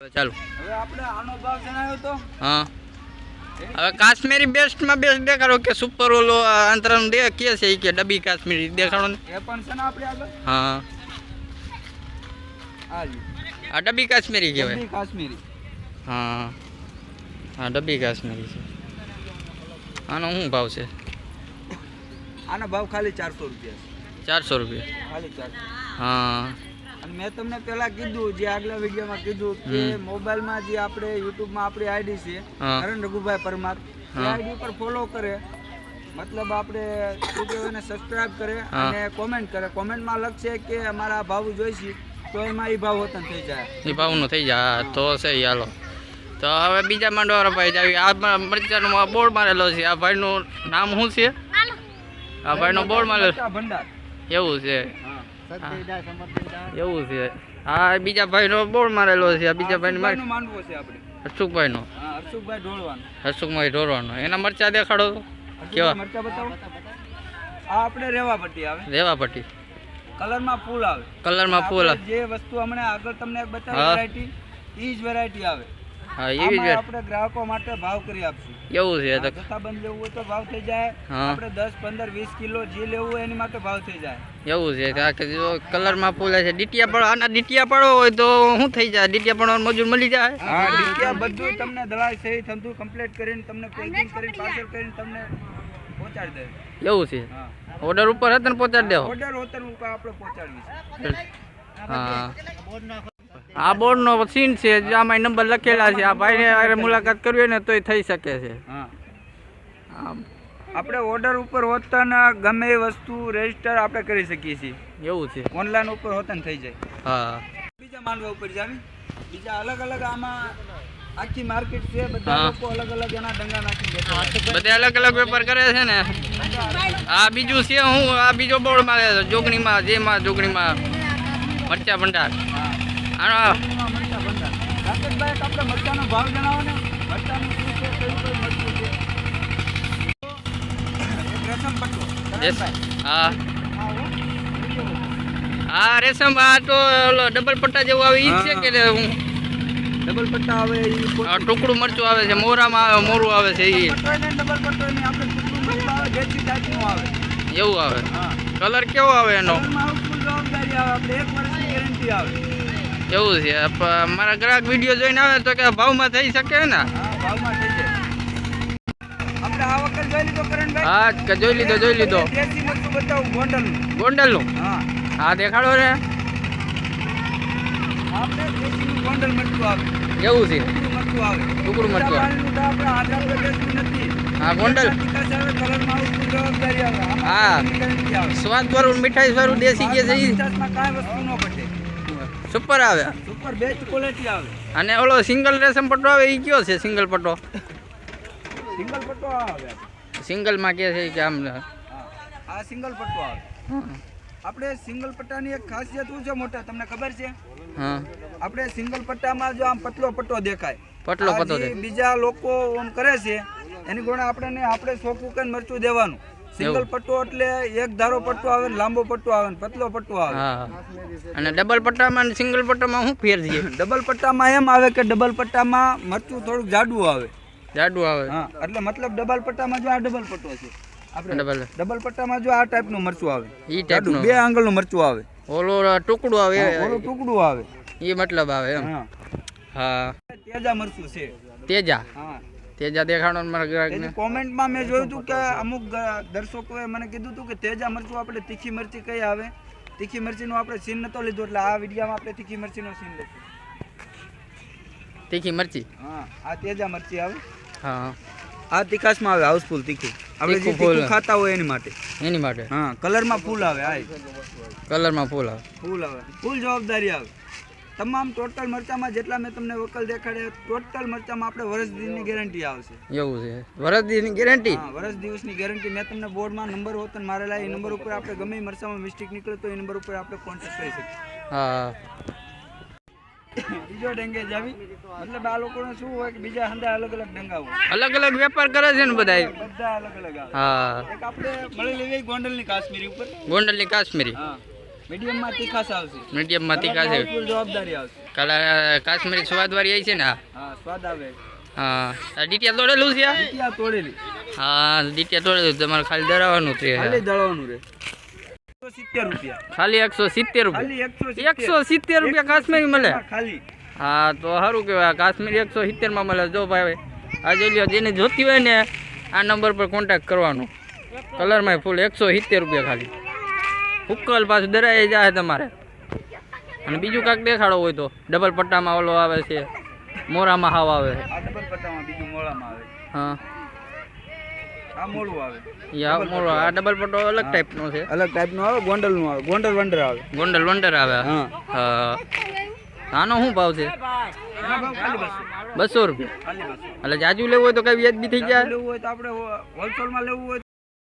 ચાલો. હવે આપણે આનો ભાવ જણાવ્યો તો? હા. હવે કાશ્મીરી બેસ્ટમાં બેસ્ટ દેખાડો કે સુપર ઓલો અંતરનું દે કે છે કે ડબ્બી કાશ્મીરી દેખાડો ને. એ પણ છે ને આપણે આગળ? હા. આ ડબ્બી કાશ્મીરી કહેવાય. ડબી કાશ્મીરી. હા. હા ડબ્બી કાશ્મીરી છે. આનો શું ભાવ છે? આનો ભાવ ખાલી ચારસો રૂપિયા છે. ચારસો રૂપિયા. ખાલી ચારસો. હા. અને મેં તમને પહેલા કીધું જે આગલા વિડીયોમાં કીધું કે. મોબાઈલમાં જે આપણે યુટ્યુબમાં આપણી આઈડી છે. કરણ રઘુભાઈ પરમાર એ આઈડી પર ફોલો કરે. મતલબ આપણે શું કહેવાય એને સબસ્ક્રાઇબ કરે અને કોમેન્ટ કરે. કોમેન્ટમાં લખશે કે અમારા ભાવ જોઈશે તો એમાં એ ભાવ વતન થઈ જાય. એ ભાવનું થઈ જાય. તો છે યાલો હાલો. તો હવે બીજા માંડવાળા ભાઈ જાવી. આ મરચાનો બોર્ડ મારેલો છે. આ ભાઈનું નામ શું છે? આ ભાઈનો બોર્ડ મારેલો ભંડાર. એવું છે. એવું છે. હા બીજા ભાઈનો બોર્ડ મારેલો છે. બીજા ભાઈનો મારે માનવું છે આપણે. હર્ષુખભાઈનો હા હર્ષુભાઈ ઢોળવાનું. હર્ષુખભાઈ ઢોરવાનો એના મરચા દેખાડો તો. કેવા? મરચા બતાવો. આ આપણે રેવા પટ્ટી આવે. રેવા પટ્ટી કલરમાં ફૂલ આવે. કલરમાં ફૂલ આવે. જે વસ્તુ હમણાં આગળ તમને બતાવી વેરાયટી ઈ જ વેરાયટી આવે. હા એવી જ આપણે ગ્રાહકો માટે ભાવ કરી આપશું. એવું છે તો જથ્થાબંધ લેવું હોય તો ભાવ થઈ જાય. આપણે દસ પંદર વીસ કિલો જે લેવું હોય એની માટે ભાવ થઈ જાય. એવું છે કે ફૂલ છે. ડીટિયા પડો આના ડીટિયા પડો હોય તો શું થઈ જાય? ડીટિયા પણ મજૂર મળી જાય? હા બધું તમને દલાઈ સહિત ધંધું કમ્પ્લીટ કરીને તમને પેકિંગ કરીને પાર્સલ કરીને તમને પહોંચાડી દે. એવું છે. હા. ઓર્ડર ઉપર હતા ને પહોંચાડી દેવો? ઓર્ડર હોતર ઉપર આપણે પહોંચાડવી છે. હા. આ બોર્ડનો સીન છે આમાં નંબર લખેલા છે. આ ભાઈને ને મુલાકાત કરવી ને તોય થઈ શકે છે. આપણે ઓર્ડર ઉપર હોતા ગમે એ વસ્તુ રજિસ્ટર આપણે કરી શકીએ છીએ. એવું છે. ઓનલાઈન ઉપર હોતા ને થઈ જાય. હા. બીજા માંડવા ઉપર જાવી. બીજા અલગ અલગ આમાં આખી માર્કેટ છે બધા લોકો અલગ અલગ એના ડંગા નાખી બેઠા બધા અલગ અલગ વેપાર કરે છે ને. આ બીજું છે હું આ બીજો બોર્ડ મારે જોગણીમાં જેમાં જોગણીમાં મરચા ભંડાર. હા. આનો એમાં મરચાં ભંડાર. રાકેશભાઈ, એક આપણે મરચાંનો ભાવ જણાવો ને મરચાંનું શું છે કયું કયું મરચું છે રેશમ પટ્ટો હા. આ રેશમ આ તો ઓલો ડબલ પટ્ટા જેવું આવે ઈ છે કે હું? ડબલ પટ્ટા આવે આ ટુકડું મરચું આવે છે મોરામાં આવે મોરું આવે છે ઈ ડબલ પટ્ટો એને આપણે ટુકડું મરચું આવે દેશી જાતનું આવે. એવું આવે. કલર કેવો આવે એનો? જવાબદારી આવે આપણે એક વર્ષની ગેરંટી આવે. એવું છે. મારા ગ્રાહક વીડિયો જોઈને આવે તો કે ભાવમાં થઈ શકે ને? હા જોઈ લીધો જોઈ લીધો ગોંડલ ગોંડલનું. હા. દેખાડો ને એવું છે. ટુકડું મરચું હા ગોંડલ. સ્વાદ વાળું મીઠાઈ વાળું દેશી કે છે ઈ પચાસમાં કાંઈ વસ્તુ ન ઘટે સુપર આવે. સુપર બેસ્ટ ક્વોલિટી આવે. અને ઓલો સિંગલ રેશમ પટ્ટો આવે એ કયો છે સિંગલ પટ્ટો? સિંગલ પટ્ટો આવે. સિંગલમાં કે છે કે આમ આ સિંગલ પટ્ટો આવે. આપણે સિંગલ પટ્ટાની એક ખાસિયત શું છે મોટા તમને ખબર છે? હા. આપણે સિંગલ પટ્ટામાં જો આમ પતલો પટ્ટો દેખાય પટલો પટ્ટો બીજા લોકો ઓમ કરે છે એની ગુણે આપણે આપણે સોકું કે મરચું દેવાનું. સિંગલ પટ્ટો એટલે એક ધારો પટ્ટો આવે ને લાંબો પટ્ટો આવે ને પતલો પટ્ટો આવે. અને ડબલ પટ્ટામાં સિંગલ પટ્ટામાં શું ફેર છે ડબલ પટ્ટામાં એમ આવે કે ડબલ પટ્ટામાં મરચું થોડુંક જાડું આવે. જાડું આવે? હા એટલે મતલબ ડબલ પટ્ટામાં જો આ ડબલ પટ્ટો છે. આપણે ડબલ. ડબલ પટ્ટામાં જો આ ટાઈપનું મરચું આવે. ઈ ટાઈપનું બે આંગળનું મરચું આવે. ઓલો ટુકડું આવે ઓલો ટુકડું આવે. એ મતલબ આવે એમ? હા. તેજા મરચું છે. તેજા? હા. તેજા દેખાડો મારા ગ્રાહકને. કોમેન્ટમાં મેં જોયું હતું કે અમુક દર્શકોએ મને કીધું હતું કે તેજા મરચું આપણે તીખી મરચી કઈ આવે? તીખી મરચીનું આપણે સીન નતો લીધો એટલે આ વિડીયોમાં આપણે તીખી મરચીનો સીન લીધો તીખી મરચી? હા આ તેજા મરચી આવે. હા આ તીખાસમાં આવે હાઉસફુલ તીખું. આપણે જે ફૂલ. ખાતા હોય એની માટે. એની માટે? હા કલરમાં ફૂલ આવે આ કલરમાં ફૂલ આવે. ફૂલ આવે. ફૂલ જવાબદારી આવે. તમામ ટોટલ મરચામાં જેટલા મેં તમને વકલ દેખાડ્યા ટોટલ મરચામાં આપણે વર્ષ દિવસની ગેરંટી આવશે. એવું છે. વરસદીની ગેરંટી? હા વર્ષ દિવસની ગેરંટી. મેં તમને બોર્ડમાં નંબર હોત ને મારેલા એ નંબર ઉપર આપણે ગમે મરચામાં મિસ્ટેક નીકળે તો એ નંબર ઉપર આપણે કોન્ટેક્ટ કરી શકીએ. હા. બીજો ડેંગે આવી મતલબ આ લોકોને શું હોય કે બીજા હંધા અલગ અલગ ડંગા હોય. અલગ અલગ વેપાર કરે છે ને બધા બધા અલગ અલગ હા. એક આપણે મળી લેવી ગોંડલની કાશ્મીરી ઉપર. ગોંડલની કાશ્મીરી. હા. મીડિયમમાં તીખાશ આવશે. મીડિયમમાં તીખા આવશે. ફૂલ જવાબદારી આવશે. કાલા કાશ્મીરી સ્વાદવાળી આવી છે ને હા સ્વાદ આવે. હા. ડીટિયા તોડેલું છે આ? તોડેલી. હા ડીટિયા તોડેલું તમારે ખાલી દરાવાનું છે. ખાલી રહે. દળવાનું રે એકસો સિત્તેર રૂપિયા. ખાલી એકસો સિત્તેર રૂપિયા? એકસો સિત્તેર. રૂપિયા કાશ્મીરી મળે? ખાલી. હા તો સારું કહેવાય. કાશ્મીરી એકસો સિત્તેરમાં મળે. જો ભાઈ આ જોઈ લ્યો જેને જોતી હોય ને આ નંબર પર કોન્ટેક્ટ કરવાનો. કલરમાં ફૂલ એકસો સિત્તેર રૂપિયા ખાલી. ઉકલ પાછું દરાઈ જાય તમારે. અને બીજું કાંઈક દેખાડો હોય તો. ડબલ પટ્ટામાં ઓલો આવે છે. મોરામાં હાવ આવે. છે ડબલ પટ્ટામાં બીજું મોળામાં આવે. હા. આ મોળું આવે. આ મોરો આ ડબલ પટ્ટો અલગ ટાઈપનો છે. અલગ ટાઈપનો આવે ગોંડલ આવે ગોંડલ વંડર આવે. ગોંડલ વંડર આવે. હા. હા. આનો શું ભાવ છે? બસો. બસો રૂપિયા. એટલે જાજુ લેવું હોય તો કઈ વ્યાજબી થઈ જાય? લેવું હોય તો આપણે હોલસેલમાં લેવું હોય